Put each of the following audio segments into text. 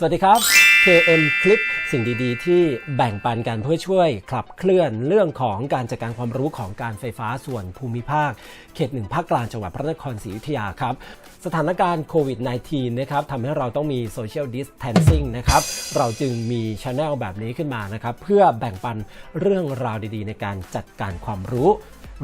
สวัสดีครับ KM คลิปสิ่งดีๆ ที่แบ่งปันกันเพื่อช่วยขับเคลื่อนเรื่องของการจัดการความรู้ของการไฟฟ้าส่วนภูมิภาค เขตหนึ่งภาคกลางจังหวัดพระนครศรีอยุธยาครับ สถานการณ์โควิด -19 นะครับทำให้เราต้องมี Social Distancing นะครับ เราจึงมีช anel แบบนี้ขึ้นมานะครับ เพื่อแบ่งปันเรื่องราวดีๆ ในการจัดการความรู้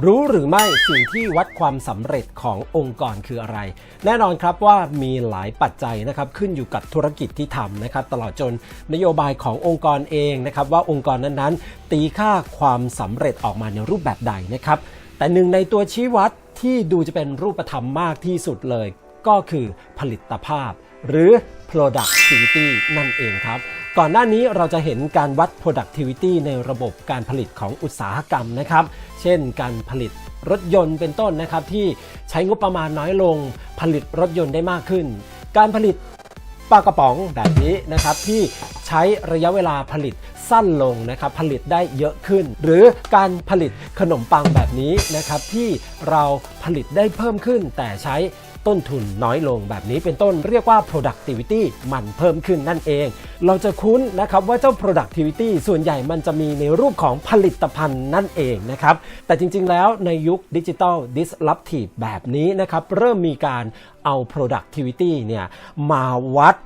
รู้หรือไม่สิ่งที่วัดความสำเร็จขององค์กรคืออะไร แน่นอนครับว่ามีหลายปัจจัยนะครับขึ้นอยู่กับธุรกิจที่ทำนะครับตลอดจนนโยบายขององค์กรเองนะครับว่าองค์กรนั้นๆ ตีค่าความสำเร็จออกมาในรูปแบบใดนะครับแต่หนึ่งในตัวชี้วัดที่ดูจะเป็นรูปธรรมมากที่สุดเลย ก็คือผลิตภาพ หรือ productivity นั่นเองครับ ก่อนหน้านี้เราจะเห็นการวัด productivity ในระบบการผลิตของอุตสาหกรรมนะครับ เช่นการผลิตรถยนต์เป็นต้นนะครับ ที่ใช้งบประมาณน้อยลง ผลิตรถยนต์ได้มากขึ้น การผลิตปลากระป๋องแบบนี้นะครับที่ใช้ระยะเวลาผลิตสั้นลงนะครับ ผลิตได้เยอะขึ้น หรือการผลิตขนมปังแบบนี้นะครับ ที่เราผลิตได้เพิ่มขึ้น แต่ใช้ ต้นทุนน้อยลงแบบนี้เป็นต้นเรียกว่า productivity มันเพิ่มขึ้นนั่นเอง เราจะคุ้นนะครับว่าเจ้า productivity ส่วนใหญ่มันจะมีในรูปของผลิตภัณฑ์นั่นเองนะครับแต่จริงๆแล้วในยุคดิจิ t a ล disruptive แบบนี้นะครับเริ่มมีการเอา productivity เนี่ยมาวัด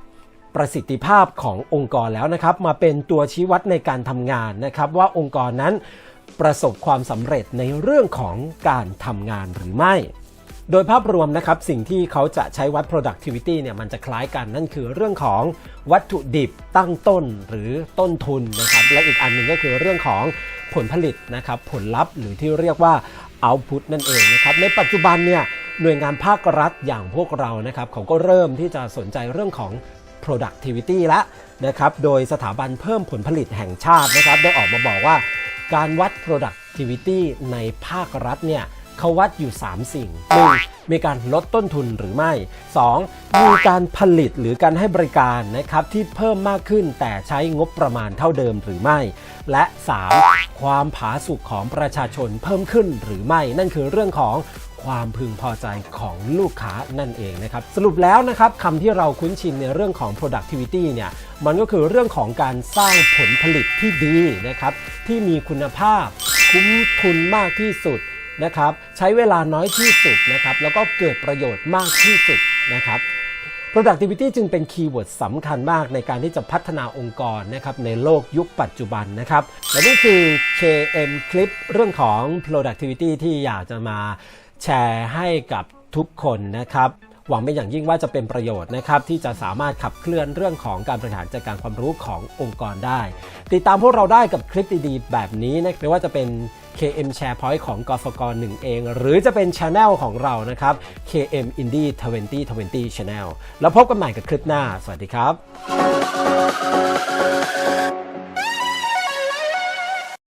ประสิทธิภาพขององค์กรแล้วนะครับ มาเป็นตัวชี้วัดในการทำงานนะครับ ว่าองค์กรนั้นประสบความสำเร็จในเรื่องของการทำงานหรือไม่ โดยภาพรวมนะครับสิ่งที่เขาจะใช้วัด productivity เนี่ยมันจะคล้ายกันนั่นคือเรื่องของวัตถุดิบตั้งต้นหรือต้นทุนนะครับและอีกอันหนึ่งก็คือเรื่องของผลผลิตนะครับผลลัพธ์หรือที่เรียกว่า output นั่นเองนะครับในปัจจุบันเนี่ยหน่วยงานภาครัฐอย่างพวกเรานะครับเขาก็เริ่มที่จะสนใจเรื่องของ productivity ล้วนะครับโดยสถาบันเพิ่มผลผลิตแห่งชาตินะครับได้ออกมาบอกว่า การวัด productivity ในภาครัฐเนี่ย เขาวัดอยู่ 3 สิ่ง 1. มีการลดต้นทุนหรือไม่ 2. มีการผลิตหรือการให้บริการนะครับที่เพิ่มมากขึ้นแต่ใช้งบประมาณเท่าเดิมหรือไม่ และ 3. ความผาสุกของประชาชนเพิ่มขึ้นหรือไม่ นั่นคือเรื่องของความพึงพอใจของลูกค้านั่นเองนะครับ สรุปแล้วนะครับคำที่เราคุ้นชินในเรื่องของ productivity เนี่ยมันก็คือเรื่องของการสร้างผลผลิตที่ดีนะครับ ที่มีคุณภาพคุ้มทุนมากที่สุด นะครับใช้เวลาน้อยที่สุดนะครับแล้วก็เกิดประโยชน์มากที่สุดนะครับ productivity จึงเป็นคีย์เวิร์ดสำคัญมากในการที่จะพัฒนาองค์กรนะครับในโลกยุคปัจจุบันนะครับ และนี่คือ KM คลิปเรื่องของ productivity ที่อยากจะมาแชร์ให้กับทุกคนนะครับ หวังเป็นอย่างยิ่งว่าจะเป็นประโยชน์นะครับที่จะสามารถขับเคลื่อนเรื่องของการบริหารจัดการความรู้ขององค์กรได้ ติดตามพวกเราได้กับคลิปดีๆ แบบนี้นะไม่ว่าจะเป็น KM SharePoint ของกฟก1เอง หรือจะเป็น Channel ของเรานะครับ KM Indie 2020 Channel แล้วพบกันใหม่กับคลิปหน้า สวัสดีครับ